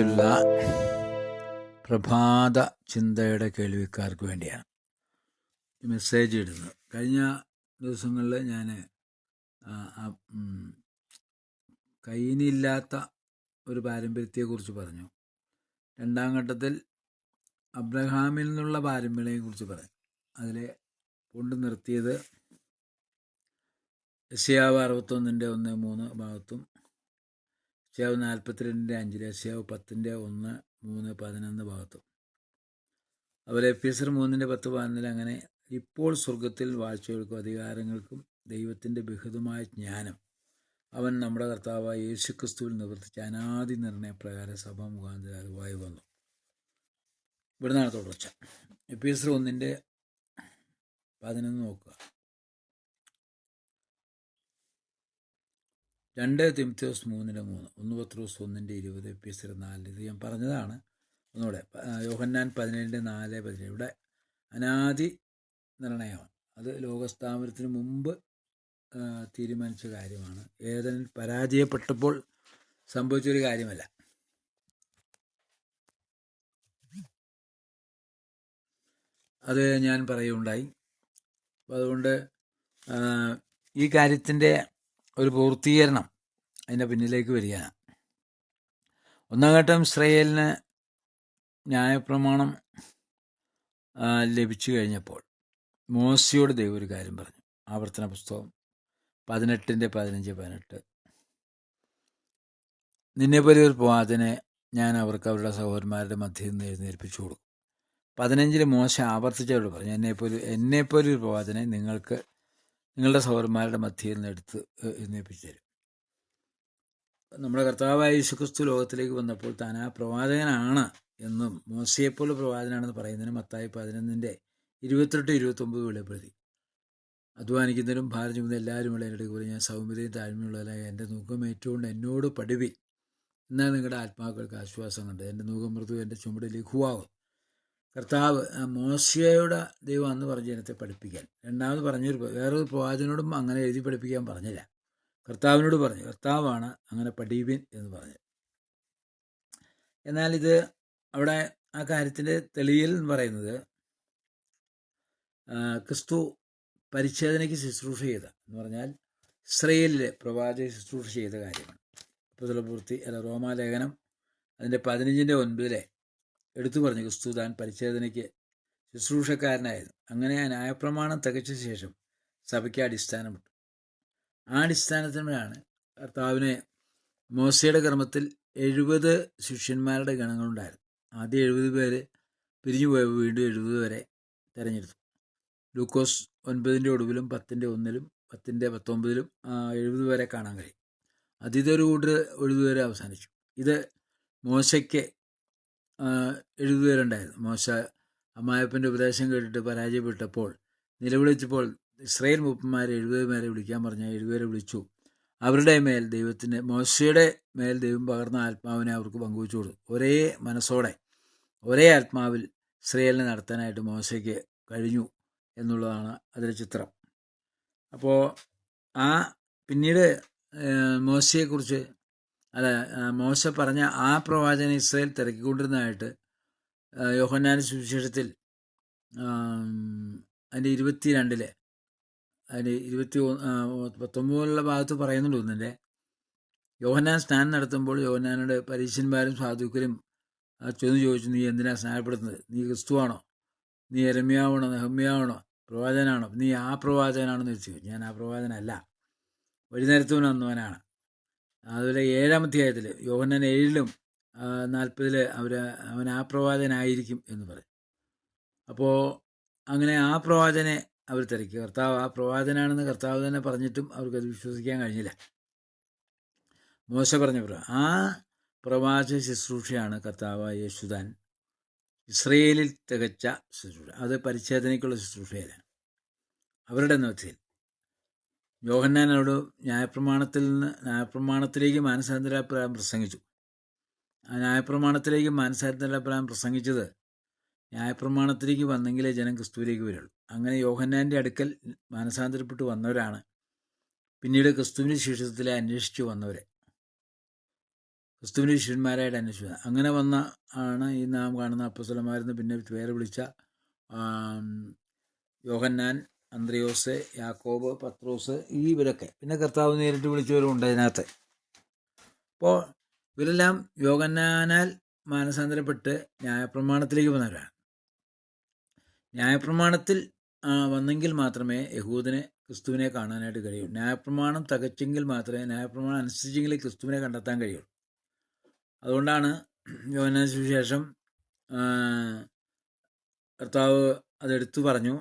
ക്രിസ്തുവേശുള്ള പ്രഭാത ചിന്തയുടെ കേൾവിക്കാർക്ക് വേണ്ടിയാണ് ഈ മെസ്സേജ് ഇടുന്നത്. കഴിഞ്ഞ ദിവസങ്ങളിൽ ഞാൻ കൈനില്ലാത്ത ഒരു പാരമ്പര്യത്തെക്കുറിച്ച് പറഞ്ഞു. രണ്ടാം ഘട്ടത്തിൽ അബ്രഹാമിൽ നിന്നുള്ള പാരമ്പര്യത്തെക്കുറിച്ച് പറഞ്ഞു. അതിൽ കൊണ്ടു നിർത്തിയത് എസിയാവ് അറുപത്തൊന്നിന്റെ ഒന്ന് മൂന്ന് ഭാഗത്തും എസിയാവ് നാൽപ്പത്തിരണ്ടിന്റെ അഞ്ചിൽ എസിയാവ് പത്തിന്റെ ഒന്ന് മൂന്ന് പതിനൊന്ന് ഭാഗത്തും. അതുപോലെ എഫ് എസ് മൂന്നിന്റെ പത്ത് പതിനൊന്നിൽ അങ്ങനെ ഇപ്പോൾ സ്വർഗത്തിൽ വാഴ്ചകൾക്കും അധികാരങ്ങൾക്കും ദൈവത്തിന്റെ ബഹുതമായ ജ്ഞാനം അവൻ നമ്മുടെ കർത്താവായ യേശുക്രിസ്തുവിൽ നിവർത്തിച്ച അനാദി നിർണയപ്രകാരം സഭ മുഖാന്തരം അറിവായി വന്നു. ഇവിടുന്നാണ് തുടർച്ച. എഫ് എസ് ഒന്നിന്റെ പതിനൊന്ന് നോക്കുക. രണ്ട് തിമത്തിയോസ് മൂന്നിന്റെ മൂന്ന്. ഒന്ന് പത്രോസ് ഒന്നിന്റെ ഇരുപത് എസ് നാല് ഇത് ഞാൻ പറഞ്ഞതാണ്. ഒന്നുകൂടെ യോഹന്നാൻ പതിനേഴിന്റെ നാല് പതിനേഴ്. ഇവിടെ അനാദി നിർണയമാണ്. അത് ലോകസ്ഥാപനത്തിന് മുമ്പ് തീരുമാനിച്ച കാര്യമാണ്. ഏതൻ പരാജയപ്പെട്ടപ്പോൾ സംഭവിച്ചൊരു കാര്യമല്ല. അത് ഞാൻ പറയുകയുണ്ടായി. അതുകൊണ്ട് ഈ കാര്യത്തിന്റെ ഒരു പൂർത്തീകരണം അതിന്റെ പിന്നിലേക്ക് വരികയാണ്. ഒന്നാം ഘട്ടം ഇസ്രയേലിന് ന്യായപ്രമാണം ലഭിച്ചു കഴിഞ്ഞപ്പോൾ മോശയോട് ദൈവം ഒരു കാര്യം പറഞ്ഞു. ആവർത്തന പുസ്തകം പതിനെട്ടിന്റെ പതിനഞ്ച് പതിനെട്ട്. നിന്നെപ്പോലെ ഒരു പോവാതിനെ ഞാൻ അവർക്ക് അവരുടെ സഹോദരന്മാരുടെ മധ്യയിൽ നിന്ന് എഴുന്നേൽപ്പിച്ചു കൊടുക്കും. പതിനഞ്ചിൽ മോശം ആവർത്തിച്ചവരോട് പറഞ്ഞു എന്നെപ്പോലെ എന്നെപ്പോലെ ഒരു പ്രവാചനെ നിങ്ങൾക്ക് നിങ്ങളുടെ സഹോദരന്മാരുടെ മധ്യയിൽ നിന്ന് എടുത്ത് എഴുന്നേൽപ്പിച്ചു തരും. നമ്മുടെ കർത്താവായ യേശുക്രിസ്തു ലോകത്തിലേക്ക് വന്നപ്പോൾ താൻ ആ പ്രവാചകനാണ് എന്നും മോശയെപ്പോലെ പ്രവാചകനാണെന്ന് പറയുന്നതിന് മത്തായി പതിനൊന്നിന്റെ ഇരുപത്തെട്ട് ഇരുപത്തൊമ്പത് വെളിപ്പെടുത്തി. അധ്വാനിക്കുന്നതിനും ഭാരം ചുമന്ന എല്ലാവരും എന്റെ കൂടെ ഞാൻ സൗമ്യതയും താഴ്മയുള്ളവരായ എന്റെ നുഖം ഏറ്റുകൊണ്ട് എന്നോട് പടുവി എന്നാൽ നിങ്ങളുടെ ആത്മാക്കൾക്ക് ആശ്വാസം കണ്ട് എന്റെ നുഖം മൃദു എന്റെ ചുമട് ലഘുവാകും. കർത്താവ് മോശയുടെ ദൈവം അന്ന് പറഞ്ഞ ജനത്തെ പഠിപ്പിക്കാൻ. രണ്ടാമത് പറഞ്ഞൊരു വേറൊരു പ്രവാചനോടും അങ്ങനെ എഴുതി പഠിപ്പിക്കാൻ പറഞ്ഞില്ല. കർത്താവിനോട് പറഞ്ഞു കർത്താവാണ് അങ്ങനെ പഠിപ്പിൻ എന്ന് പറഞ്ഞു. എന്നാൽ ഇത് അവിടെ ആ കാര്യത്തിന്റെ തെളിയൽ എന്ന് പറയുന്നത് ക്രിസ്തു പരിച്ഛേദനയ്ക്ക് ശുശ്രൂഷ ചെയ്ത എന്ന് പറഞ്ഞാൽ ഇസ്രയേലിലെ പ്രവാചക ശുശ്രൂഷ ചെയ്ത കാര്യമാണ്. പുതലപൂർത്തി അല്ല റോമാലേഖനം അതിന്റെ പതിനഞ്ചിന്റെ ഒൻപതിലെ എടുത്തു പറഞ്ഞു ക്രിസ്തു താൻ പരിച്ഛേദനയ്ക്ക് ശുശ്രൂഷക്കാരനായിരുന്നു. അങ്ങനെ ന്യായപ്രമാണം തികച്ച ശേഷം സഭയ്ക്ക് അടിസ്ഥാനമിട്ടു ആ അടിസ്ഥാനത്തിലാണ് കർത്താവിനെ മോശയുടെ ക്രമത്തിൽ എഴുപത് ശിഷ്യന്മാരുടെ ഗണങ്ങളുണ്ടായിരുന്നു ആദ്യം എഴുപത് പേര് പിരിഞ്ഞു പോയ വീണ്ടും എഴുപത് വരെ തിരഞ്ഞെടുത്തു. ലൂക്കോസ് ഒൻപതിന്റെ ഒടുവിലും പത്തിന്റെ ഒന്നിലും പത്തിന്റെ പത്തൊമ്പതിലും എഴുപത് വരെ കാണാൻ കഴിയും. അതിഥൊരു കൂട്ടർ എഴുപത് വരെ അവസാനിച്ചു. ഇത് മോശയ്ക്ക് എഴുപത് പേരുണ്ടായിരുന്നു മോശ അമ്മായപ്പന്റെ ഉപദേശം കേട്ടിട്ട് പരാജയപ്പെട്ടപ്പോൾ നിലവിളിച്ചപ്പോൾ ഇസ്രയേൽ മൂപ്പന്മാരെ എഴുപത് പേരെ വിളിക്കാൻ പറഞ്ഞാൽ എഴുപേരെ വിളിച്ചു. അവരുടെ മേൽ ദൈവത്തിന്റെ മോശയുടെ മേൽ ദൈവം പകർന്ന ആത്മാവിനെ അവർക്ക് പങ്കുവച്ചു കൊടുത്തു. ഒരേ മനസ്സോടെ ഒരേ ആത്മാവിൽ ഇസ്രയേലിനെ നടത്താനായിട്ട് മോശയ്ക്ക് കഴിഞ്ഞു എന്നുള്ളതാണ് അതിലെ ചിത്രം. അപ്പോൾ ആ പിന്നീട് മോശയെക്കുറിച്ച് അല്ല മോശ പറഞ്ഞ ആ പ്രവാചകൻ ഇസ്രയേൽ തിരക്കിക്കൊണ്ടിരുന്നതായിട്ട് യോഹന്നാന സുവിശേഷത്തിൽ അതിന്റെ ഇരുപത്തി രണ്ടിലെ അതിന്റെ ഇരുപത്തി പത്തൊമ്പതിലുള്ള ഭാഗത്ത് പറയുന്നുണ്ട് ഒന്നിന്റെ യോഹന്നാൻ സ്നാനം നടത്തുമ്പോൾ യോഹന്നാനോട് പരീക്ഷന്മാരും സാധുക്കരും ചെന്ന് ചോദിച്ചു നീ എന്തിനാ സ്നാനപ്പെടുത്തുന്നത്? നീ ക്രിസ്തുവാണോ? നീ എരമ്യാവണോ? നെഹമ്യാവണോ? പ്രവാചനാണോ നീ ആ പ്രവാചകനാണെന്ന് ചോദിച്ചു. ഞാൻ ആ പ്രവാചകനല്ല. വഴിനേരത്തുവൻ വന്നവനാണ് അതുപോലെ ഏഴാം അധ്യായത്തിൽ യോഹന്നാൻ ഏഴിലും നാൽപ്പതിൽ അവർ അവൻ ആ പ്രവാചകനായിരിക്കും എന്ന് പറയും. അപ്പോൾ അങ്ങനെ ആ പ്രവാചനെ അവർ തിരക്കി. കർത്താവ് ആ പ്രവാചനാണെന്ന് കർത്താവ് തന്നെ പറഞ്ഞിട്ടും അവർക്കത് വിശ്വസിക്കാൻ കഴിഞ്ഞില്ല. മോശ പറഞ്ഞ ആ പ്രവാച ശുശ്രൂഷയാണ് കർത്താവ് യേശുദാൻ ഇസ്രയേലിൽ തികച്ച ശുശ്രൂഷ. അത് പരിച്ഛേദനയ്ക്കുള്ള ശുശ്രൂഷയിലാണ് അവരുടെ നോക്കിൽ യോഹന്നാനോട് ന്യായപ്രമാണത്തിൽ നിന്ന് ന്യായപ്രമാണത്തിലേക്ക് മാനസാന്തരാപ്രായം പ്രസംഗിച്ചു. ആ ന്യായപ്രമാണത്തിലേക്ക് മാനസാന്തരാപ്രായം പ്രസംഗിച്ചത് ന്യായപ്രമാണത്തിലേക്ക് വന്നെങ്കിലേ ജനം ക്രിസ്തുവിലേക്ക് വരുള്ളൂ. അങ്ങനെ യോഹന്നാന്റെ അടുക്കൽ മാനസാന്തരപ്പെട്ട് വന്നവരാണ്. പിന്നീട് ക്രിസ്തുവിന്റെ ശിഷ്യത്തിലെ അന്വേഷിച്ചു വന്നവരെ. ക്രിസ്തുവിന്റെ ശിഷ്യന്മാരായിട്ട് അന്വേഷിച്ചത് അങ്ങനെ വന്ന ആണ് ഈ നാം കാണുന്ന അപ്പസ്വലന്മാരെന്ന് പിന്നെ പേര് വിളിച്ച യോഹന്നാൻ അന്ത്രയോസ് യാക്കോബ് പത്രോസ് ഈ ഇവരൊക്കെ. പിന്നെ കർത്താവ് നേരിട്ട് വിളിച്ചവരും ഉണ്ട് അതിനകത്ത്. അപ്പോൾ ഇവരെല്ലാം യോഗന്നാനാൽ മാനസാന്തരപ്പെട്ട് ന്യായപ്രമാണത്തിലേക്ക് വന്നവരാണ്. ന്യായപ്രമാണത്തിൽ വന്നെങ്കിൽ മാത്രമേ യഹൂദിനെ ക്രിസ്തുവിനെ കാണാനായിട്ട് കഴിയൂ. ന്യായപ്രമാണം തകച്ചെങ്കിൽ മാത്രമേ ന്യായപ്രമാണം അനുസരിച്ചെങ്കിൽ ക്രിസ്തുവിനെ കണ്ടെത്താൻ കഴിയുള്ളൂ. അതുകൊണ്ടാണ് സുവിശേഷം കർത്താവ് അതെടുത്തു പറഞ്ഞു.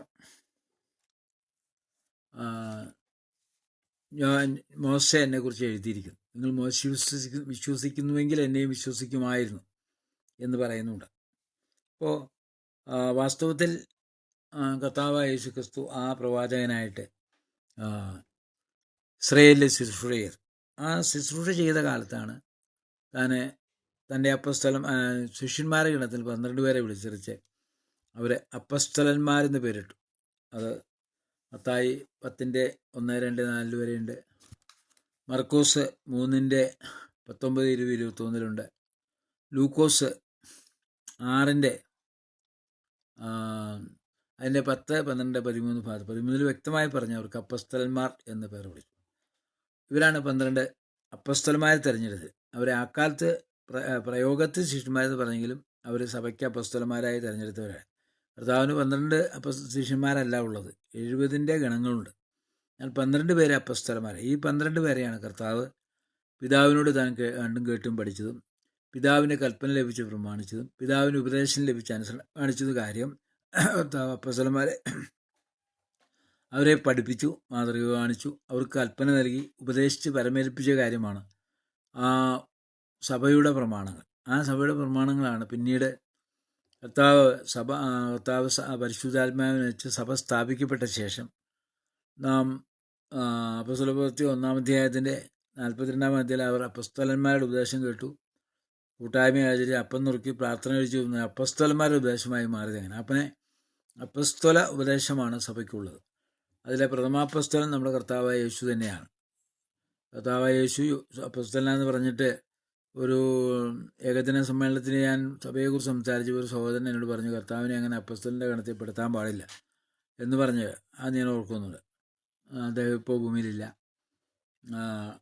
ഞാൻ മോശ എന്നെ കുറിച്ച് എഴുതിയിരിക്കുന്നു. നിങ്ങൾ മോശ വിശ്വസിക്കുന്നു വിശ്വസിക്കുന്നുവെങ്കിൽ എന്നെയും വിശ്വസിക്കുമായിരുന്നു എന്ന് പറയുന്നുണ്ട്. അപ്പോൾ വാസ്തവത്തിൽ കർത്താവ് യേശു ക്രിസ്തു ആ പ്രവാചകനായിട്ട് ഇസ്രയേലിലെ ശുശ്രൂഷയർ ആ ശുശ്രൂഷ ചെയ്ത കാലത്താണ് താൻ തന്റെ അപ്പസ്ഥലം ശിഷ്യന്മാരുടെ ഗണത്തിൽ പന്ത്രണ്ട് പേരെ വിളിച്ചറിച്ച് അവരെ അപ്പസ്ഥലന്മാരെന്ന് പേരിട്ടു. അത് മത്തായി പത്തിന്റെ ഒന്ന് രണ്ട് നാല് വരെയുണ്ട്. മർക്കോസ് മൂന്നിന്റെ പത്തൊമ്പത് ഇരുപത് ഇരുപത്തൊന്നിലുണ്ട്. ലൂക്കോസ് ആറിന്റെ അതിന്റെ പത്ത് പന്ത്രണ്ട് പതിമൂന്ന് ഭാഗത്ത് പതിമൂന്നിൽ വ്യക്തമായി പറഞ്ഞു അവർക്ക് അപ്പസ്തലന്മാർ എന്ന് പേർ വിളിച്ചു ഇവരാണ് പന്ത്രണ്ട് അപ്പസ്തലന്മാരെ തിരഞ്ഞെടുത്ത് അവരെ അക്കാലത്ത് പ്ര പ്രയോഗത്തിൽ ശിഷ്യന്മാരെന്ന് പറഞ്ഞെങ്കിലും അവർ സഭയ്ക്ക് അപ്പസ്തലന്മാരായി തിരഞ്ഞെടുത്തവരാണ്. കർത്താവിന് പന്ത്രണ്ട് അപ്പ ശിഷ്യന്മാരല്ല ഉള്ളത്. എഴുപതിന്റെ ഗണങ്ങളുണ്ട്. എന്നാൽ പന്ത്രണ്ട് പേരെ അപ്പസ്തലന്മാർ ഈ പന്ത്രണ്ട് പേരെയാണ് കർത്താവ് പിതാവിനോട് താൻ കണ്ടും കേട്ടും പഠിച്ചതും പിതാവിന്റെ കൽപ്പന ലഭിച്ച് പ്രമാണിച്ചതും പിതാവിന് ഉപദേശം ലഭിച്ച് അനുസരണ കാണിച്ചത് കാര്യം കർത്താവ് അപ്പസ്തലന്മാരെ അവരെ പഠിപ്പിച്ചു മാതൃക കാണിച്ചു അവർക്ക് കൽപ്പന നൽകി ഉപദേശിച്ച് പരമേൽപ്പിച്ച കാര്യമാണ് ആ സഭയുടെ പ്രമാണങ്ങൾ. ആ സഭയുടെ പ്രമാണങ്ങളാണ് പിന്നീട് കർത്താവ് സഭ കർത്താവ് പരിശുദ്ധാത്മാവിനെ വെച്ച് സഭ സ്ഥാപിക്കപ്പെട്ട ശേഷം നാം അപ്പസ്വലപ്രവൃത്തി ഒന്നാം അധ്യായത്തിന്റെ നാൽപ്പത്തിരണ്ടാം അധ്യായം അവർ അപ്പസ്തലന്മാരുടെ ഉപദേശം കേട്ടു. കൂട്ടായ്മ ആചരിച്ച് അപ്പം നുറുക്കി പ്രാർത്ഥന കഴിച്ചു. എന്ന അപ്പസ്തലന്മാരുടെ ഉപദേശമായി മാറിയത് അങ്ങനെ അപ്പനെ അപ്പസ്തല ഉപദേശമാണ് സഭയ്ക്കുള്ളത്. അതിലെ പ്രഥമാപ്പസ്തലൻ നമ്മുടെ കർത്താവായ യേശു തന്നെയാണ്. കർത്താവായ യേശു അപ്പസ്തലനാന്ന് പറഞ്ഞിട്ട് ഒരു ഏകദിന സമ്മേളനത്തിന് ഞാൻ സഭയെക്കുറിച്ച് സംസാരിച്ച ഒരു സഹോദരൻ എന്നോട് പറഞ്ഞു കർത്താവിനെ അങ്ങനെ അപ്പസ്തലിന്റെ ഗണത്തിൽ പെടുത്താൻ പാടില്ല എന്ന് പറഞ്ഞ് അത് ഞാൻ ഓർക്കുന്നുണ്ട്. അദ്ദേഹം ഇപ്പോൾ ഭൂമിയിലില്ല.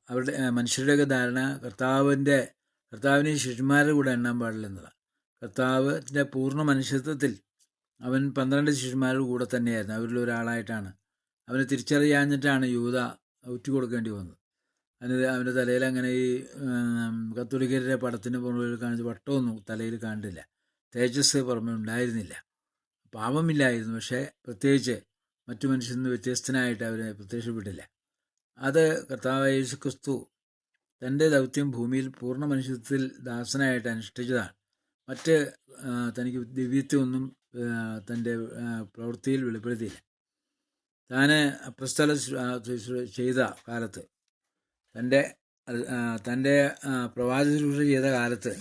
അവരുടെ മനുഷ്യരുടെയൊക്കെ ധാരണ കർത്താവിന്റെ കർത്താവിനെ ശിഷ്യന്മാരുടെ കൂടെ എണ്ണാൻ പാടില്ല എന്നതാണ്. കർത്താവിന്റെ പൂർണ മനുഷ്യത്വത്തിൽ അവൻ പന്ത്രണ്ട് ശിഷ്യന്മാരുടെ കൂടെ തന്നെയായിരുന്നു. അവരിൽ ഒരാളായിട്ടാണ്. അവനെ തിരിച്ചറിയാഞ്ഞിട്ടാണ് യൂത ഒറ്റ കൊടുക്കേണ്ടി വന്നത്. അതിന് അവന്റെ തലയിൽ അങ്ങനെ ഈ കത്തോലിക്കരുടെ പടത്തിന് പുറകിൽ കാണിച്ച വട്ടമൊന്നും തലയിൽ കണ്ടില്ല. തേജസ് പുറമെ ഉണ്ടായിരുന്നില്ല. പാപമില്ലായിരുന്നു. പക്ഷേ പ്രത്യേകിച്ച് മറ്റു മനുഷ്യരിൽ നിന്ന് വ്യത്യസ്തനായിട്ട് അവരെ പ്രത്യക്ഷപ്പെട്ടില്ല. അത് കർത്താവ് യേശു ക്രിസ്തു തന്റെ ദൗത്യം ഭൂമിയിൽ പൂർണ മനുഷ്യത്വത്തിൽ ദാസനായിട്ട് അനുഷ്ഠിച്ചതാണ്. മറ്റ് തനിക്ക് ദിവ്യത്വമൊന്നും തന്റെ പ്രവൃത്തിയിൽ വെളിപ്പെടുത്തിയില്ല. താൻ അപ്രസ്ഥല ചെയ്ത കാലത്ത് തന്റെ തന്റെ പ്രവാചക ശുശ്രൂഷ ചെയ്ത കാലത്ത്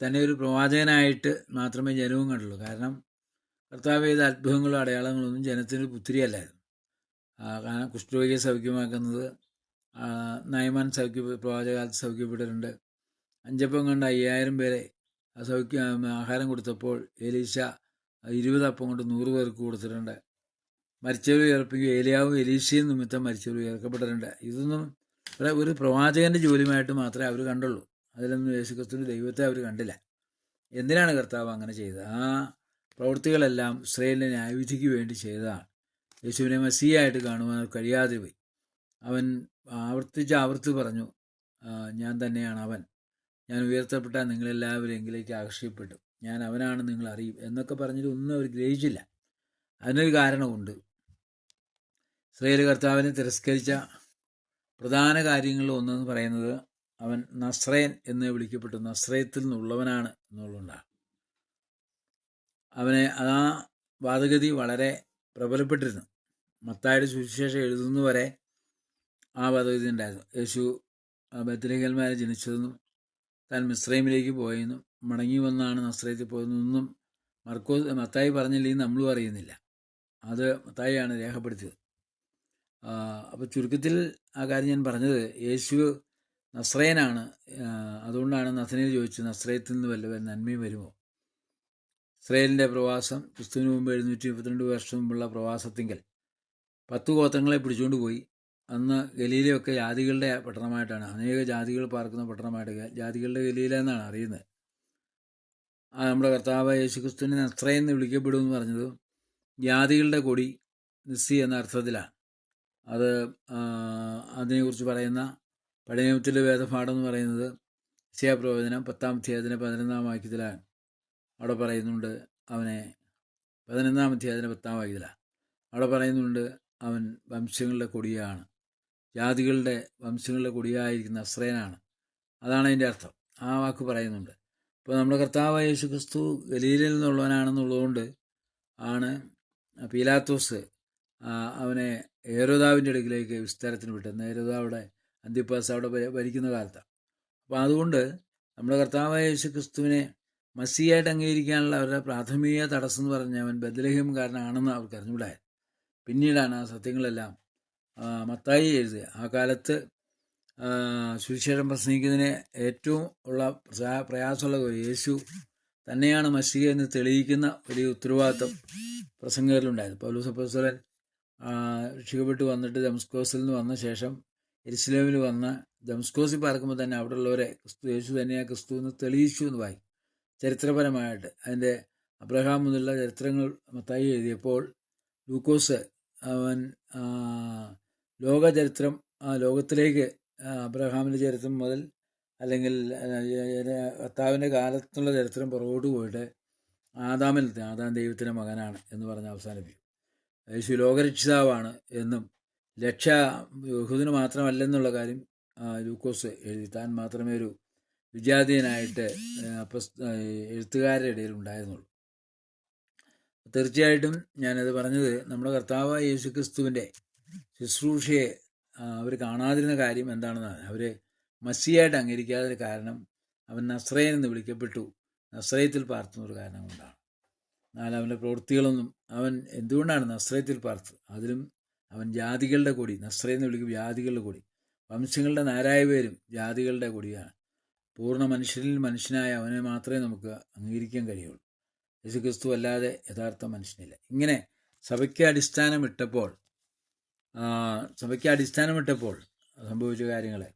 തന്നെ ഒരു പ്രവാചകനായിട്ട് മാത്രമേ ജനവും കണ്ടുള്ളൂ. കാരണം കർത്താവ് ചെയ്ത അത്ഭുതങ്ങളും അടയാളങ്ങളൊന്നും ജനത്തിന് പുത്തിരിയല്ലായിരുന്നു കുഷ്ഠരോഗിയെ സൗഖ്യമാക്കുന്നത് നയമാൻ സൗഖ്യ പ്രവാചകാലത്ത് സൗഖ്യപ്പെട്ടിട്ടുണ്ട്. അഞ്ചപ്പം കണ്ട അയ്യായിരം പേരെ സൗഖ്യ ആഹാരം കൊടുത്തപ്പോൾ എലീശ ഇരുപത് അപ്പം കൊണ്ട് നൂറ് പേർക്ക് കൊടുത്തിട്ടുണ്ട്. മരിച്ചവർ ഉയർപ്പിക്കും ഏലിയാവും എലീഷയും നിമിത്തം മരിച്ചവർ ഉയർക്കപ്പെട്ടിട്ടുണ്ട്. ഇതൊന്നും ഒരു- പ്രവാചകന്റെ ജോലിയുമായിട്ട് മാത്രമേ അവർ കണ്ടുള്ളൂ. അതിലൊന്നും യേശുക്രിസ്തുവിന്റെ ദൈവത്തെ അവർ കണ്ടില്ല. എന്തിനാണ് കർത്താവ് അങ്ങനെ ചെയ്തത്? ആ പ്രവൃത്തികളെല്ലാം ഇസ്രയേലിന്റെ ന്യായവിധിക്ക് വേണ്ടി ചെയ്തതാണ്. യേശുവിനെ മസിയായിട്ട് കാണുവാൻ കഴിയാതെ പോയി. അവൻ ആവർത്തിച്ച് ആവർത്തി പറഞ്ഞു ഞാൻ തന്നെയാണ് അവൻ. ഞാൻ ഉയർത്തപ്പെട്ട നിങ്ങളെല്ലാവരും എങ്കിലേക്ക് ആകർഷിക്കപ്പെട്ടു. ഞാൻ അവനാണ് നിങ്ങൾ അറിയും എന്നൊക്കെ പറഞ്ഞിട്ട് ഒന്നും അവർ ഗ്രഹിച്ചില്ല. അതിനൊരു കാരണമുണ്ട് ഇസ്രയേൽ കർത്താവിനെ തിരസ്കരിച്ച പ്രധാന കാര്യങ്ങളിൽ ഒന്നെന്ന് പറയുന്നത് അവൻ നസ്രയൻ എന്ന് വിളിക്കപ്പെട്ടു. നസ്രയത്തിൽ നിന്നുള്ളവനാണ് എന്നുള്ളതുകൊണ്ടാണ്. അവനെ ആ വാദഗതി വളരെ പ്രബലപ്പെട്ടിരുന്നു. മത്തായുടെ സുവിശേഷം എഴുതുന്നവരെ ആ വാദഗതി ഉണ്ടായിരുന്നു. യേശു ബദ്രഹൽമാരെ ജനിച്ചതെന്നും താൻ മിസ്രൈമിലേക്ക് പോയെന്നും മടങ്ങി വന്നാണ് നസ്രയത്തിൽ പോയതെന്നും മർക്കോ മത്തായി പറഞ്ഞില്ലെങ്കിൽ നമ്മളും അറിയുന്നില്ല. അത് മത്തായിയാണ് രേഖപ്പെടുത്തിയത്. അപ്പോൾ ചുരുക്കത്തിൽ ആ കാര്യം ഞാൻ പറഞ്ഞത് യേശു നസ്രയനാണ്. അതുകൊണ്ടാണ് നസനയിൽ ചോദിച്ചത് നസ്രയത്തിൽ നിന്ന് വല്ല നന്മയും വരുമോ? ഇസ്രയേലിന്റെ പ്രവാസം ക്രിസ്തുവിന് മുമ്പ് എഴുന്നൂറ്റി മുപ്പത്തിരണ്ട് വർഷം മുമ്പുള്ള പ്രവാസത്തിങ്കൽ പത്ത് ഗോത്രങ്ങളെ പിടിച്ചുകൊണ്ട് പോയി. അന്ന് ഗലീലയൊക്കെ ജാതികളുടെ പട്ടണമായിട്ടാണ്. അനേക ജാതികൾ പാർക്കുന്ന പട്ടണമായിട്ട് ജാതികളുടെ ഗലീല എന്നാണ് അറിയുന്നത്. ആ നമ്മുടെ കർത്താവ് യേശു ക്രിസ്തുവിനെ നസ്രയെന്ന് വിളിക്കപ്പെടുമെന്ന് പറഞ്ഞത് ജാതികളുടെ കൊടി നിസ്സി എന്ന അർത്ഥത്തിലാണ്. അത് അതിനെക്കുറിച്ച് പറയുന്ന പഴയ വേദപാഠം എന്ന് പറയുന്നത് പ്രവചനം പത്താം അധ്യായത്തിന് പതിനൊന്നാം വാക്യത്തിലാണ്. അവിടെ പറയുന്നുണ്ട് അവനെ പതിനൊന്നാം അധ്യായത്തിന് പത്താം വാക്യത്തിലാണ്. അവിടെ പറയുന്നുണ്ട് അവൻ വംശങ്ങളുടെ കൊടിയാണ്. ജാതികളുടെ വംശങ്ങളുടെ കൊടിയായിരിക്കുന്ന അശ്രയനാണ് അതാണ് അതിന്റെ അർത്ഥം. ആ വാക്ക് പറയുന്നുണ്ട്. ഇപ്പോൾ നമ്മുടെ കർത്താവ് യേശു ക്രിസ്തു ഗലീലയിൽ നിന്നുള്ളവനാണെന്നുള്ളതുകൊണ്ട് ആണ് പീലാത്തോസ് അവനെ ഏരോദാവിന്റെ അടുക്കിലേക്ക് വിസ്താരത്തിന് വിട്ടു ഏരോദാവിടെ അന്തിപ്പാസ് അവിടെ ഭരിക്കുന്ന കാലത്താണ് അപ്പോൾ അതുകൊണ്ട് നമ്മുടെ കർത്താവായ യേശു ക്രിസ്തുവിനെ മസിയായിട്ട് അംഗീകരിക്കാനുള്ള അവരുടെ പ്രാഥമിക തടസ്സം എന്ന് പറഞ്ഞാൽ അവൻ ബദലഹീംകാരനാണെന്ന് അവർക്ക് അറിഞ്ഞുകൂടായത്. പിന്നീടാണ് ആ സത്യങ്ങളെല്ലാം മത്തായി എഴുതുക ആ കാലത്ത് സുവിശേഷം പ്രസംഗിക്കുന്നതിന് ഏറ്റവും ഉള്ള പ്രയാസമുള്ള ഒരു യേശു തന്നെയാണ് മസിഹ എന്ന് തെളിയിക്കുന്ന ഒരു ഉത്തരവാദിത്വം പ്രസംഗത്തിലുണ്ടായത് പൗലൂസ് അപ്പോസ്തലൻ ആ, രക്ഷിക്കപ്പെട്ട് വന്നിട്ട് ദംസ്കോസിൽ നിന്ന് വന്ന ശേഷം എരുസലേമിൽ വന്ന ദംസ്കോസിൽ പറക്കുമ്പോൾ തന്നെ അവിടെ ഉള്ളവരെ ക്രിസ്തു യേശു തന്നെയാ ക്രിസ്തു എന്ന് തെളിയിച്ചു എന്ന് വായി. ചരിത്രപരമായിട്ട് അതിന്റെ അബ്രഹാം എന്നുള്ള ചരിത്രങ്ങൾ മത്തായി എഴുതിയപ്പോൾ ലൂക്കോസ് അവൻ ലോകചരിത്രം ലോകത്തിലേക്ക് അബ്രഹാമിന്റെ ചരിത്രം മുതൽ അല്ലെങ്കിൽ ഭർത്താവിന്റെ കാലത്തുള്ള ചരിത്രം പുറകോട്ട് പോയിട്ട് ആദാമിൽ ആദാം ദൈവത്തിന്റെ മകനാണ് എന്ന് പറഞ്ഞ് അവസാനിപ്പിക്കും. യേശു ലോകരക്ഷിതാവാണ് എന്നും രക്ഷ യഹൂദിന് മാത്രമല്ലെന്നുള്ള കാര്യം ലൂക്കോസ് എഴുതി. താൻ മാത്രമേ ഒരു വിജാതീയനായിട്ട് എഴുത്തുകാരുടെ ഇടയിൽ ഉണ്ടായിരുന്നുള്ളൂ. തീർച്ചയായിട്ടും ഞാനത് പറഞ്ഞത് നമ്മുടെ കർത്താവ് യേശു ക്രിസ്തുവിന്റെ ശുശ്രൂഷയെ അവർ കാണാതിരുന്ന കാര്യം എന്താണെന്നാണ്. അവർ മസിയായിട്ട് അംഗീകരിക്കാതെ കാരണം അവൻ നസ്രയൻ എന്ന് വിളിക്കപ്പെട്ടു. നസ്രയത്തിൽ പാർത്തുന്ന ഒരു കാരണം കൊണ്ടാണ്. എന്നാൽ അവന്റെ പ്രവൃത്തികളൊന്നും അവൻ എന്തുകൊണ്ടാണ് നസ്രയത്തിൽ പാർത്തത് അതിലും അവൻ ജാതികളുടെ കൂടി. നസ്രയെന്ന് വിളിക്കും ജാതികളുടെ കൂടി. വംശങ്ങളുടെ നാരായ പേരും ജാതികളുടെ കൂടിയാണ്. പൂർണ മനുഷ്യനിൽ മനുഷ്യനായ അവനെ മാത്രമേ നമുക്ക് അംഗീകരിക്കാൻ കഴിയുള്ളൂ. യേശു ക്രിസ്തു അല്ലാതെ യഥാർത്ഥ മനുഷ്യനില്ല. ഇങ്ങനെ സഭയ്ക്ക് അടിസ്ഥാനമിട്ടപ്പോൾ സഭയ്ക്ക് അടിസ്ഥാനമിട്ടപ്പോൾ സംഭവിച്ച കാര്യങ്ങളെ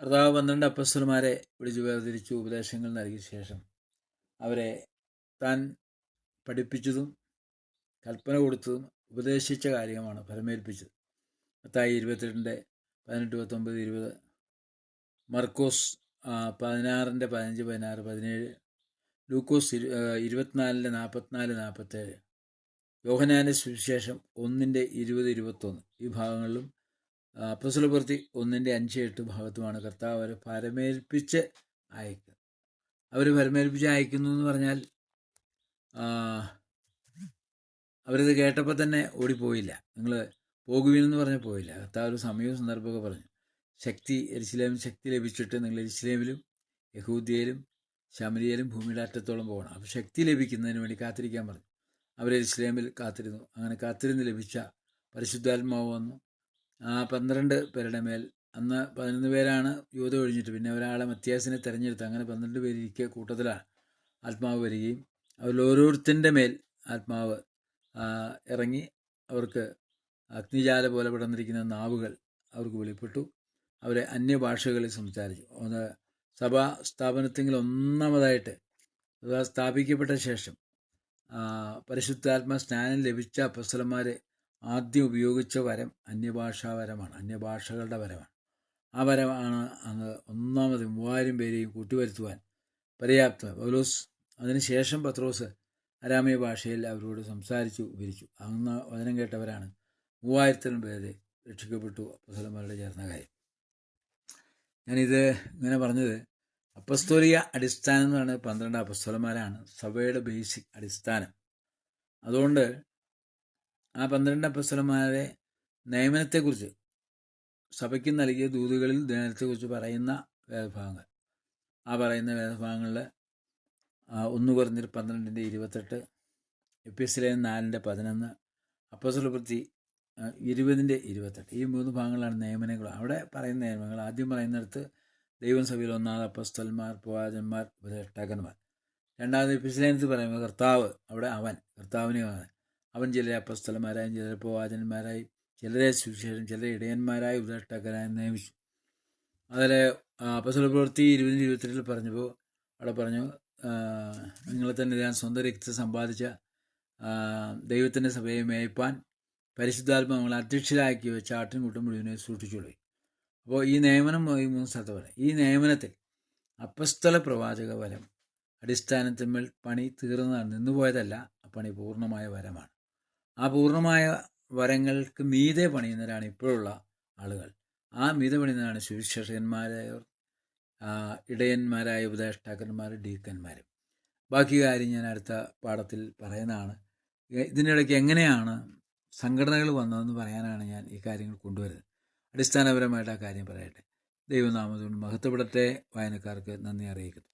കർത്താവ് പന്ത്രണ്ട് അപ്പസ്വർമാരെ വിളിച്ചു വേർതിരിച്ചു ഉപദേശങ്ങൾ നൽകിയ ശേഷം അവരെ താൻ പഠിപ്പിച്ചതും കൽപ്പന കൊടുത്തതും ഉപദേശിച്ച കാര്യമാണ് ഫലമേൽപ്പിച്ചത് മത്തായി ഇരുപത്തിരണ്ട് പതിനെട്ട് പത്തൊമ്പത് ഇരുപത്. മർക്കോസ് പതിനാറിന്റെ പതിനഞ്ച് പതിനാറ് പതിനേഴ്. ലൂക്കോസ് ഇരു- ഇരുപത്തിനാലിന്റെ നാൽപ്പത്തിനാല് നാൽപ്പത്തേഴ് യോഹനാന്റെ സുവിശേഷം ഒന്നിന്റെ ഇരുപത് ഇരുപത്തൊന്ന്. ഈ ഭാഗങ്ങളിലും അപ്പസ്വലപ്രവൃത്തി ഒന്നിന്റെ അഞ്ച് എട്ട് ഭാഗത്തുമാണ് കർത്താവ് അവരെ പരമേൽപ്പിച്ച് അയക്കുന്നത് അവർ പരമേൽപ്പിച്ച് അയക്കുന്നു എന്ന് പറഞ്ഞാൽ അവരിത് കേട്ടപ്പോൾ തന്നെ ഓടിപ്പോയില്ല. നിങ്ങൾ പോകുവിനെന്ന് പറഞ്ഞാൽ പോയില്ല. കർത്താവ് ഒരു സമയവും സന്ദർഭമൊക്കെ പറഞ്ഞു. ശക്തി എരിശിലേമിൽ ശക്തി ലഭിച്ചിട്ട് നിങ്ങൾ എരിശിലേമിലും യഹൂദിയയിലും ശമരിയയിലും ഭൂമിയുടെ അറ്റത്തോളം പോകണം. അപ്പോൾ ശക്തി ലഭിക്കുന്നതിന് വേണ്ടി കാത്തിരിക്കാൻ പറഞ്ഞു. അവർ എരിശിലേമിൽ കാത്തിരുന്നു. അങ്ങനെ കാത്തിരുന്ന് ലഭിച്ച പരിശുദ്ധാത്മാവ് വന്നു. ആ പന്ത്രണ്ട് പേരുടെ മേൽ. അന്ന് പതിനൊന്ന് പേരാണ് യൂത ഒഴിഞ്ഞിട്ട്. പിന്നെ ഒരാളെ മത്യാസിനെ തിരഞ്ഞെടുത്ത്. അങ്ങനെ പന്ത്രണ്ട് പേരിരിക്കെ കൂട്ടത്തിലാണ് ആത്മാവ് വരികയും അവരിൽ ഓരോരുത്തന്റെ മേൽ ആത്മാവ് ഇറങ്ങി അവർക്ക് അഗ്നിജാല പോലെ പടർന്നിരിക്കുന്ന നാവുകൾ അവർക്ക് വെളിപ്പെട്ടു. അവരെ അന്യഭാഷകളിൽ സംസാരിച്ചു. അത് സഭാ സ്ഥാപനത്തെങ്കിൽ ഒന്നാമതായിട്ട് സ്ഥാപിക്കപ്പെട്ട ശേഷം പരിശുദ്ധാത്മ സ്നാനം ലഭിച്ച അപ്പസ്വലന്മാർ ആദ്യം ഉപയോഗിച്ച വരം അന്യഭാഷാ വരമാണ് അന്യഭാഷകളുടെ വരമാണ്. ആ വരമാണ് അന്ന് ഒന്നാമത് മൂവായിരം പേരെയും കൂട്ടിവരുത്തുവാൻ പര്യാപ്തം പൗലോസ് അതിനുശേഷം പത്രോസ് അരാമയ ഭാഷയിൽ അവരോട് സംസാരിച്ചു വിരിച്ചു അന്ന് വചനം കേട്ടവരാണ് മൂവായിരത്തിനും പേരെ രക്ഷിക്കപ്പെട്ടു അപ്പസ്തലന്മാരുടെ ചേർന്ന കാര്യം ഞാനിത് ഇങ്ങനെ പറഞ്ഞത് അപ്പസ്തോലിക അടിസ്ഥാനം എന്ന് പറയുന്നത് പന്ത്രണ്ട് അപ്പസ്തോലന്മാരാണ്. സഭയുടെ ബേസിക് അടിസ്ഥാനം. അതുകൊണ്ട് ആ പന്ത്രണ്ട് അപ്പസ്വലന്മാരെ നിയമനത്തെക്കുറിച്ച് സഭയ്ക്ക് നൽകിയ ദൂതുകളിൽ നിയമനത്തെക്കുറിച്ച് പറയുന്ന വേദഭാഗങ്ങൾ. ആ പറയുന്ന വേദഭാഗങ്ങളിൽ ഒന്ന് കുറഞ്ഞിട്ട് പന്ത്രണ്ടിന്റെ ഇരുപത്തെട്ട് എപ്പിസിലെ നാലിന്റെ പതിനൊന്ന് അപ്പസ്വലപ്രത്തി ആ, ഇരുപതിന്റെ ഇരുപത്തെട്ട്. ഈ മൂന്ന് ഭാഗങ്ങളാണ് നിയമനങ്ങൾ. അവിടെ പറയുന്ന നിയമങ്ങൾ ആദ്യം പറയുന്നിടത്ത് ദൈവം സഭയിൽ ഒന്നാമത് അപ്പസ്തന്മാർ പ്രവാചന്മാർ ഉപദേഷ്ടാക്കന്മാർ. രണ്ടാമത് എപ്പിസിലേനത്ത് പറയുമ്പോൾ കർത്താവ് അവിടെ അവൻ കർത്താവിനെ അവൻ. അവൻ ചിലരെ അപ്പസ്തലന്മാരായും ചിലരെ പ്രവാചന്മാരായി ചിലരെ സുവിശേഷം ചിലരെ ഇടയന്മാരായി ഉപദേഷ്ടാക്കരായി നിയമിച്ചു. അതിൽ അപ്പസ്തല പ്രവൃത്തി ഇരുപതിന് ഇരുപത്തിരണ്ടിൽ പറഞ്ഞപ്പോൾ അവിടെ പറഞ്ഞു നിങ്ങളെ തന്നെ ഞാൻ സ്വന്തം രക്തം സമ്പാദിച്ച ദൈവത്തിന്റെ സഭയെ മേയ്പ്പാൻ പരിശുദ്ധാത്മ നമ്മൾ അധ്യക്ഷരാക്കി വെച്ച ആട്ടിൻകൂട്ടം മുഴുവനെ സൂക്ഷിച്ചോളൂ അപ്പോൾ ഈ നിയമനം ഈ മൂന്ന് സ്ഥലത്ത് പറയാം. ഈ നിയമനത്തിൽ അപ്പസ്തല പ്രവാചക വരം അടിസ്ഥാനത്തിന്മേൽ പണി തീർന്നതാണ് നിന്നുപോയതല്ല പണി പൂർണമായ വരമാണ് ആ പൂർണമായ വരങ്ങൾക്ക് മീതെ പണിയുന്നവരാണ് ഇപ്പോഴുള്ള ആളുകൾ. ആ മീതെ പണിയുന്നതാണ് സുവിശേഷകന്മാരായവർ ഇടയന്മാരായ ഉപദേഷ്ടാക്കന്മാർ ഡീക്കന്മാരും. ബാക്കി കാര്യം ഞാൻ അടുത്ത പാഠത്തിൽ പറയുന്നതാണ്. ഇതിനിടയ്ക്ക് എങ്ങനെയാണ് സംഘടനകൾ വന്നതെന്ന് പറയാനാണ് ഞാൻ ഈ കാര്യങ്ങൾ കൊണ്ടുവരുന്നത്. അടിസ്ഥാനപരമായിട്ട് ആ കാര്യം പറയട്ടെ. ദൈവനാമതുകൊണ്ട് മഹത്വപ്പെടട്ടെ. വായനക്കാർക്ക് നന്ദി അറിയിക്കുന്നു